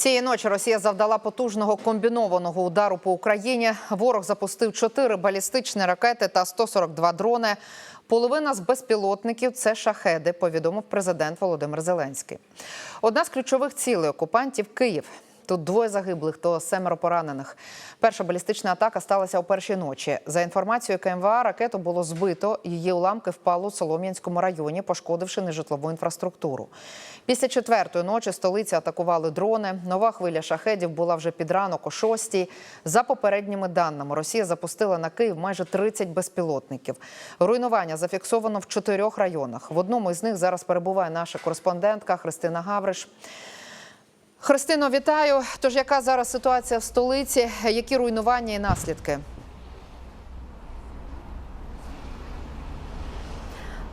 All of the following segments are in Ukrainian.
Цієї ночі Росія завдала потужного комбінованого удару по Україні. Ворог запустив чотири балістичні ракети та 142 дрони. Половина з безпілотників це шахеди, повідомив президент Володимир Зеленський. Одна з ключових цілей окупантів Київ. Тут двоє загиблих, то семеро поранених. Перша балістична атака сталася о першій ночі. За інформацією КМВА, ракету було збито. Її уламки впали у Солом'янському районі, пошкодивши нежитлову інфраструктуру. Після четвертої ночі столиці атакували дрони. Нова хвиля шахедів була вже під ранок о шостій. За попередніми даними, Росія запустила на Київ майже 30 безпілотників. Руйнування зафіксовано в чотирьох районах. В одному із них зараз перебуває наша кореспондентка Христина Гавриш. Христино, вітаю. Тож яка зараз ситуація в столиці? Які руйнування і наслідки?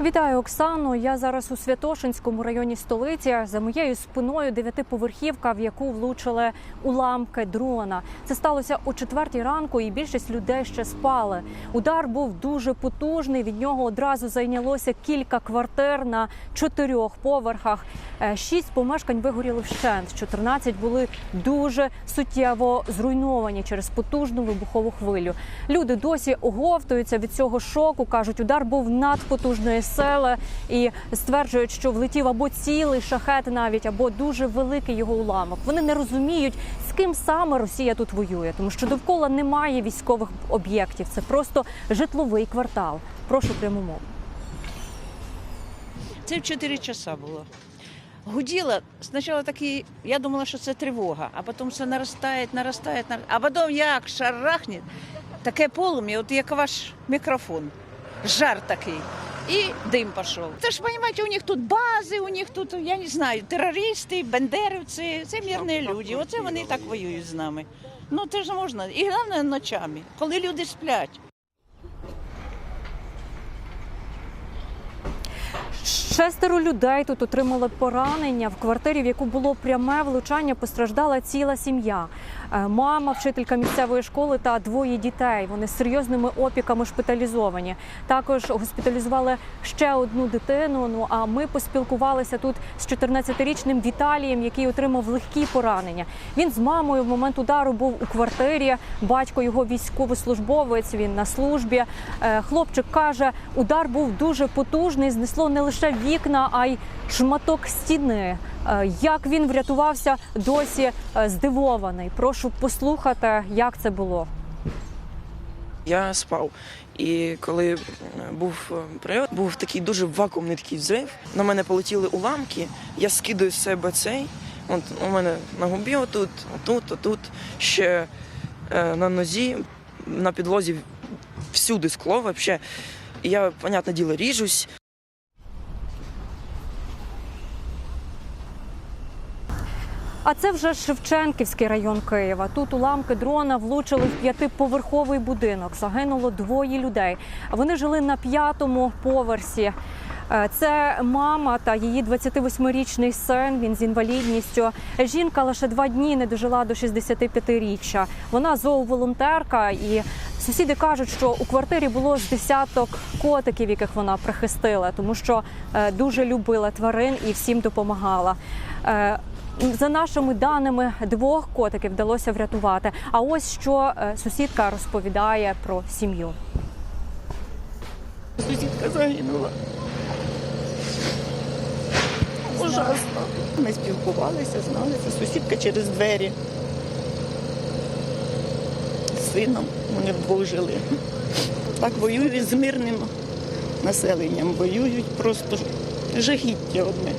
Вітаю, Оксану. Я зараз у Святошинському районі столиці. За моєю спиною дев'ятиповерхівка, в яку влучили уламки дрона. Це сталося о четвертій ранку, і більшість людей ще спали. Удар був дуже потужний. Від нього одразу зайнялося кілька квартир на чотирьох поверхах. Е, Шість помешкань вигоріли вщент. 14 були дуже суттєво зруйновані через потужну вибухову хвилю. Люди досі оговтуються від цього шоку. кажуть, удар був надпотужної сили і стверджують, що влетів або цілий шахет, навіть або дуже великий його уламок. Вони не розуміють, з ким саме Росія тут воює, тому що довкола немає військових об'єктів. Це просто житловий квартал. Прошу пряму мову. Це в 4 часа було. Гуділа, спочатку такий, я думала, що це тривога, а потім все наростає, наростає, наростає. А потім як шарахне, таке полум'я, от як ваш мікрофон. Жар такий. І дим пішов. Це ж, розумієте, у них тут бази, у них тут, я не знаю, терористи, бендерівці, це мирні люди. Оце вони так воюють з нами. Ну це ж можна. І головне ночами, коли люди сплять. Шестеро людей тут отримали поранення в квартирі, в яку було пряме влучання. Постраждала ціла сім'я. Е, Мама, вчителька місцевої школи та двоє дітей. Вони з серйозними опіками шпиталізовані. Також госпіталізували ще одну дитину. Ну а ми поспілкувалися тут з 14-річним Віталієм, який отримав легкі поранення. Він з мамою в момент удару був у квартирі. Батько його військовослужбовець. Він на службі. Е, Хлопчик каже, удар був дуже потужний. Знесло не лише вікна, а й шматок стіни. Е, Як він врятувався, досі здивований. Прошу послухати, як це було. Я спав. І коли е, був е, прильот, був такий дуже вакуумний такий взрив. На мене полетіли уламки. Я скидаю з себе цей. От у мене на губі отут, отут, отут, ще е, на нозі, на підлозі всюди скло взагалі. І я, понятне діло, ріжусь. А це вже Шевченківський район Києва. Тут уламки дрона влучили в п'ятиповерховий будинок. Загинуло двоє людей. Вони жили на п'ятому поверсі. Е, Це мама та її 28-річний син. Він з інвалідністю. Жінка лише два дні не дожила до 65-річчя. Вона зооволонтерка, і сусіди кажуть, що у квартирі було з десяток котиків, яких вона прихистила, тому що е, дуже любила тварин і всім допомагала. За нашими даними, двох котиків вдалося врятувати. А ось що е, сусідка розповідає про сім'ю. Сусідка загинула. Ужасно. Ми спілкувалися, зналися. Сусідка через двері. З сином вони вдвох жили. Так воюють з мирним населенням. Воюють просто жахіття одне.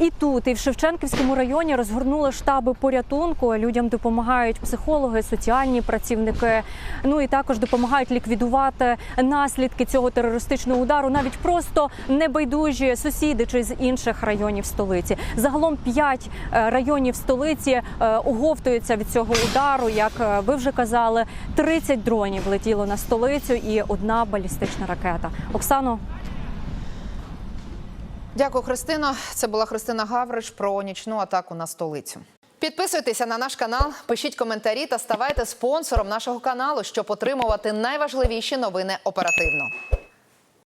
І тут, і в Шевченківському районі розгорнули штаби порятунку. Людям допомагають психологи, соціальні працівники. Ну і також допомагають ліквідувати наслідки цього терористичного удару, навіть просто небайдужі сусіди чи з інших районів столиці. Загалом п'ять е, районів столиці е, оговтуються від цього удару. Як е, ви вже казали, 30 дронів летіло на столицю і одна балістична ракета. Оксано. Дякую, Христино. Це була Христина Гавриш про нічну атаку на столицю. Підписуйтеся на наш канал, пишіть коментарі та ставайте спонсором нашого каналу, щоб отримувати найважливіші новини оперативно.